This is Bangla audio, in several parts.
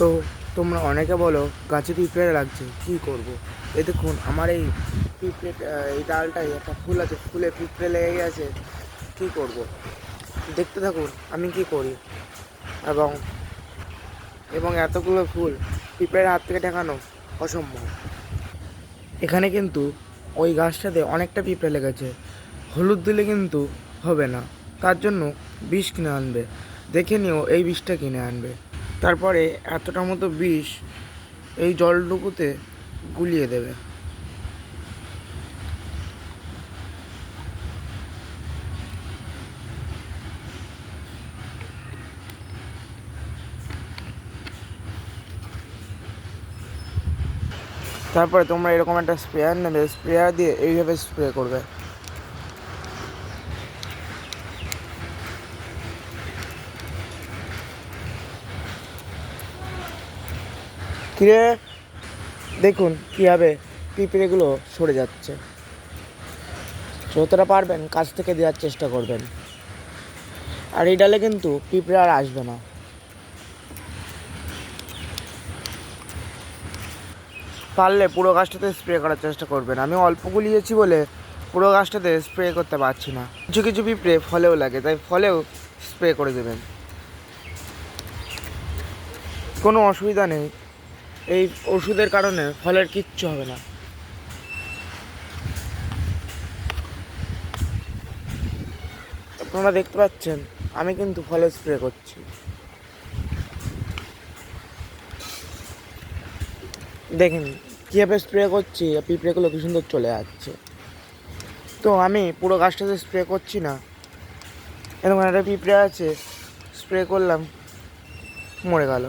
তো তোমরা অনেকে বলো, গাছে পিঁপড়ে লাগছে, কী করব। এই দেখুন, আমার এই পিঁপড়ে এই ডালটাই একটা ফুল আছে, ফুলে পিঁপড়ে লেগে গেছে, কী করব। দেখতে থাকুন, আমি কি করি এবং এবং এতগুলো ফুল পিঁপড়ের হাত থেকে ঠেকানো অসম্ভব এখানে কিন্তু ওই গাছটাতে অনেকটা পিঁপড়ে লেগেছে, হলুদ দিলে কিন্তু হবে না, তার জন্য বিষ কিনে আনবে, দেখে নিও এই বিষটা কিনে আনবে তারপরে এতটা মতো বিষ এই জলটুকুতে গুলিয়ে দেবে। তারপরে তোমরা এরকম একটা স্প্রেয়ার নেবে, স্প্রেয়ার দিয়ে এইভাবে স্প্রে করবে। কিরে দেখুন কীভাবে পিঁপড়েগুলো সরে যাচ্ছে। যতটা পারবেন কাছ থেকে দেওয়ার চেষ্টা করবেন। আর এই ডালে কিন্তু পিঁপড়ে আর আসবে না। পারলে পুরো গাছটাতে স্প্রে করার চেষ্টা করবেন। আমি অল্প গুলিয়েছি বলে পুরো গাছটাতে স্প্রে করতে পারছি না। কিছু কিছু পিঁপড়ে ফলেও লাগে, তাই ফলেও স্প্রে করে দেবেন। কোনো অসুবিধা নেই। এই ওষুধের কারণে ফলের কিচ্ছু হবে না। আপনারা দেখতে পাচ্ছেন, আমি কিন্তু ফলে স্প্রে করছি। দেখেন, কীভাবে স্প্রে করছি পিঁপড়েগুলো কি সুন্দর চলে যাচ্ছে তো আমি পুরো গাছটাতে স্প্রে করছি না। এরকম একটা পিঁপড়ে আছে, স্প্রে করলাম, মরে গেল।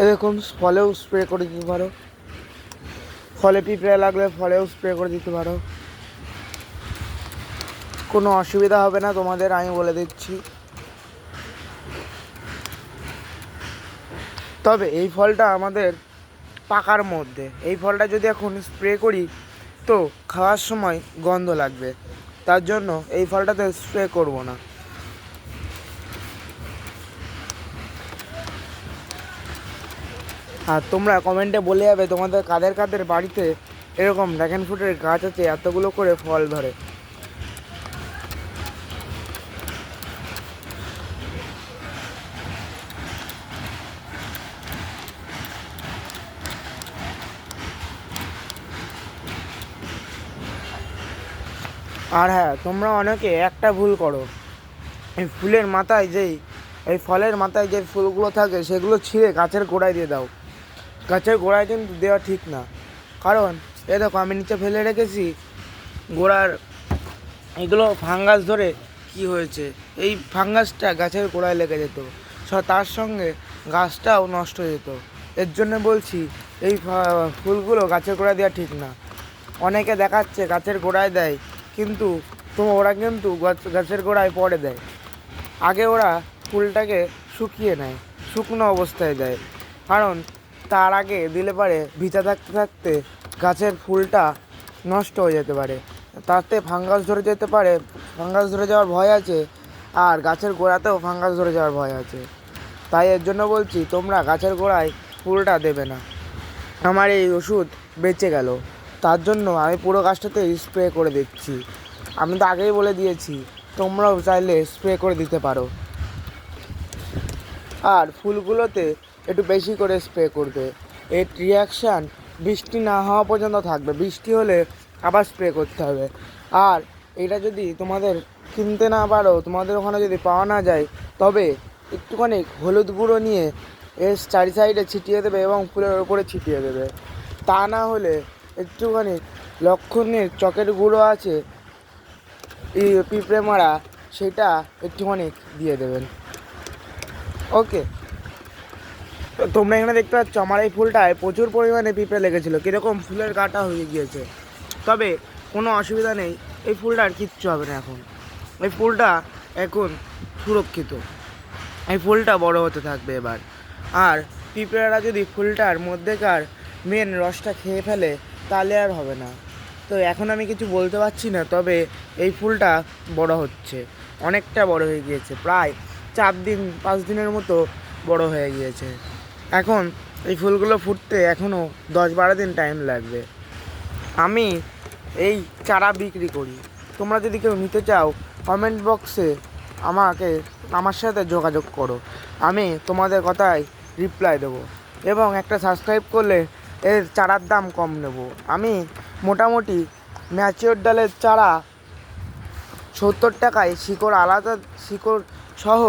এ দেখুন, ফলেও স্প্রে করে দিতে পারো। ফলে পিঁপড়ে লাগলে ফলেও স্প্রে করে দিতে পারো। কোনো অসুবিধা হবে না তোমাদের, আমি বলে দিচ্ছি। তবে এই ফলটা আমাদের পাকার মধ্যে, এই ফলটা যদি এখন স্প্রে করি, তো খাওয়ার সময় গন্ধ লাগবে। তার জন্য এই ফলটাতে স্প্রে করব না। আর তোমরা কমেন্টে বলে যাবে তোমাদের কাদের কাদের বাড়িতে এরকম ড্রাগন ফ্রুটের গাছ আছে, এতগুলো করে ফল ধরে। আর হ্যাঁ তোমরা অনেকে একটা ভুল করো। এই ফুলের মাথায় যেই, এই ফলের মাথায় যে ফুলগুলো থাকে, সেগুলো ছিঁড়ে গাছের গোড়ায় দিয়ে দাও। গাছের গোড়ায় কিন্তু দেওয়া ঠিক না। কারণ এ দেখো আমি নিচে ফেলে রেখেছি, গোড়ার এগুলো ফাঙ্গাস ধরে কি হয়েছে? এই ফাঙ্গাসটা গাছের গোড়ায় লেগে যেত। তার সঙ্গে গাছটাও নষ্ট হয়ে যেত। এর জন্য বলছি, এই ফুলগুলো গাছের গোড়ায় দেওয়া ঠিক না। অনেকে দেখাচ্ছে গাছের গোড়ায় দেয়, কিন্তু তো ওরা কিন্তু গাছ- গাছের গোড়ায় পরে দেয়। আগে ওরা ফুলটাকে শুকিয়ে নেয়, শুকনো অবস্থায় দেয়। কারণ তার আগে দিলে পারে ভিজা থাকতে থাকতে গাছের ফুলটা নষ্ট হয়ে যেতে পারে। তাতে ফাঙ্গাস ধরে যেতে পারে, ফাঙ্গাস ধরে যাওয়ার ভয় আছে, আর গাছের গোড়াতেও ফাঙ্গাস ধরে যাওয়ার ভয় আছে। তাই এর জন্য বলছি, তোমরা গাছের গোড়ায় ফুলটা দেবে না। আমার এই ওষুধ বেঁচে গেল। তার জন্য আমি পুরো গাছটাতে স্প্রে করে দিচ্ছি। আমি তো আগেই বলে দিয়েছি, তোমরাও চাইলে স্প্রে করে দিতে পারো। আর ফুলগুলোতে একটু বেশি করে স্প্রে করবে। এর রিয়াকশান বৃষ্টি না হওয়া পর্যন্ত থাকবে। বৃষ্টি হলে আবার স্প্রে করতে হবে। আর এটা যদি তোমাদের কিনতে না পারো, তোমাদের ওখানে যদি পাওয়া না যায়, তবে একটুখানি হলুদ গুঁড়ো নিয়ে এর চারি সাইডে ছিটিয়ে দেবে এবং ফুলের ওপরে ছিটিয়ে দেবে। তা না হলে একটুখানি লক্ষণের চকের গুঁড়ো আছে পিঁপড়ে মারা, সেটা একটুখানি দিয়ে দেবেন। ওকে তো তোমরা এখানে দেখতে পাচ্ছ আমার এই ফুলটায় প্রচুর পরিমাণে পিঁপড়ে লেগেছিলো। কীরকম ফুলের গাটা হয়ে গিয়েছে। তবে কোনো অসুবিধা নেই, এই ফুলটার কিচ্ছু হবে না এখন। এই ফুলটা এখন সুরক্ষিত। এই ফুলটা বড় হতে থাকবে এবার। আর পিঁপড়ারা যদি ফুলটার মধ্যেকার মেন রসটা খেয়ে ফেলে, তাহলে আর হবে না। তো এখন আমি কিছু বলতে পারছি না, তবে এই ফুলটা বড় হচ্ছে। অনেকটা বড় হয়ে গিয়েছে। প্রায় চার দিন, পাঁচ দিনের মতো বড় হয়ে গিয়েছে। এখন এই ফুলগুলো ফুটতে এখনও দশ বারো দিন টাইম লাগবে। আমি এই চারা বিক্রি করি। তোমরা যদি কেউ নিতে চাও কমেন্ট বক্সে আমাকে, আমার সাথে যোগাযোগ করো। আমি তোমাদের কথায় রিপ্লাই দেবো এবং একটা সাবস্ক্রাইব করলে এর চারার দাম কম নেব। আমি মোটামুটি ম্যাচিওর ডালের চারা সত্তর টাকায় শিকড় আলাদা, শিকড় সহ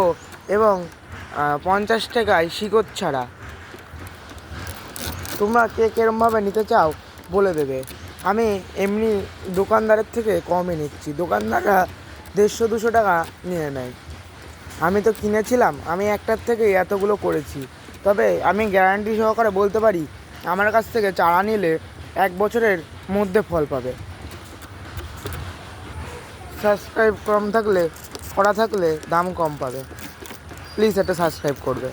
এবং পঞ্চাশ টাকায় শিকড় ছাড়া। তোমরা কে কীরমভাবে নিতে চাও বলে দেবে। আমি এমনি দোকানদারের থেকে কমে নিচ্ছি। দোকানদাররা দেড়শো, দুশো টাকা নিয়ে নেয়। আমি তো কিনেছিলাম, আমি একটার থেকে এতগুলো করেছি। তবে আমি গ্যারান্টি সহকারে বলতে পারি, আমার কাছ থেকে চারা নিলে এক বছরের মধ্যে ফল পাবে। সাবস্ক্রাইব কম থাকলে করা থাকলে দাম কম পাবে। প্লিজ একটা সাবস্ক্রাইব করবে।